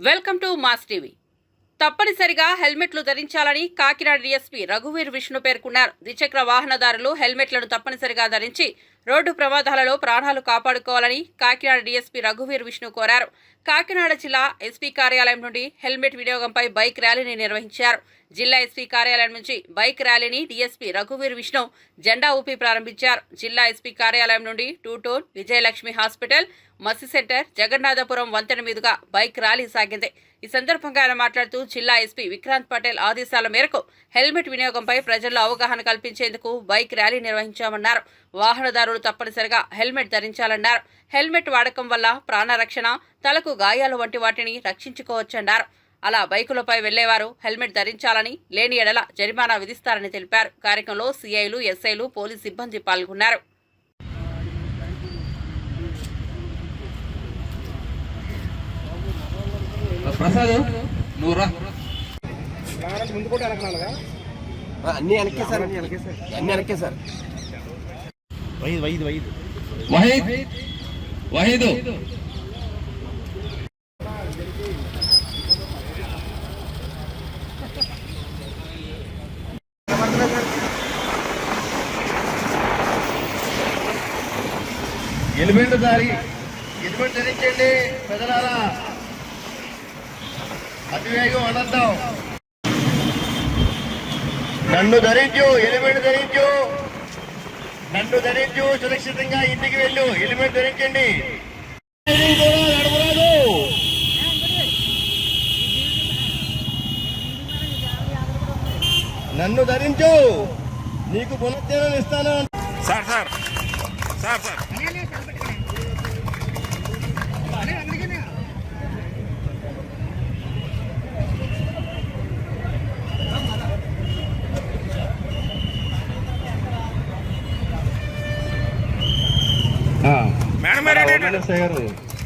Welcome to mass TV. తప్పనిసరిగా హెల్మెట్లు ధరించాలని Kakinada DSP రఘువీర్ Vishnu పేర్కొన్నారు. ద్విచక్ర వాహనదారులు హెల్మెట్లను తప్పనిసరిగా ధరించి రోడ్డు ప్రమాదాలలో ప్రాణాలు కాపాడుకోవాలని కాకినాడ డీఎస్పీ రఘువీర్ విష్ణు కోరారు. కాకినాడ జిల్లా ఎస్పీ కార్యాలయం నుండి హెల్మెట్ వినియోగంపై బైక్ ర్యాలీని నిర్వహించారు. జిల్లా ఎస్పీ కార్యాలయం నుంచి బైక్ ర్యాలీని డీఎస్పీ రఘువీర్ విష్ణు జెండా ఊపి ప్రారంభించారు. జిల్లా ఎస్పీ కార్యాలయం నుండి టూటోన్ విజయలక్ష్మి హాస్పిటల్ మసి సెంటర్ జగన్నాథపురం వంతెన మీదుగా బైక్ ర్యాలీ సాగింది. ఈ సందర్భంగా ఆయన మాట్లాడుతూ జిల్లా ఎస్పీ విక్రాంత్ పటేల్ ఆదేశాల మేరకు హెల్మెట్ వినియోగంపై ప్రజల్లో అవగాహన కల్పించేందుకు బైక్ ర్యాలీ నిర్వహించామన్నారు. వాహనదారులు తప్పనిసరిగా. హెల్మెట్ ధరించాలన్నారు. హెల్మెట్ వాడకం వల్ల ప్రాణరక్షణ తలకు గాయాలు వంటి వాటిని రక్షించుకోవచ్చన్నారు. అలా బైకులపై వెళ్ళేవారు హెల్మెట్ ధరించాలని లేని ఎడల జరిమానా విధిస్తారని తెలిపారు. కార్యక్రమంలో సీఐలు ఎస్ఐలు పోలీస్ సిబ్బంది పాల్గొన్నారు. అన్ని వెనక్కి సార్ అన్ని వెనక్కి సార్ వహీద్ వహీద్ వహీద్. వహీద్ వహీద్. ఎలిమెంట్ దారి ఎలిమెంట్ ధరించండి ప్రజలారా. అతివేగం అనర్థం నన్ను ధరించు ఎలిమెంట్ ధరించు. నన్ను ధరించు సురక్షితంగా ఇంటికి వెళ్ళు. హెల్మెట్ ధరించండి. నడవరాదు నన్ను ధరించు. నీకు పునర్జనం ఇస్తాను. Sir sir. Sir sir. no agarre.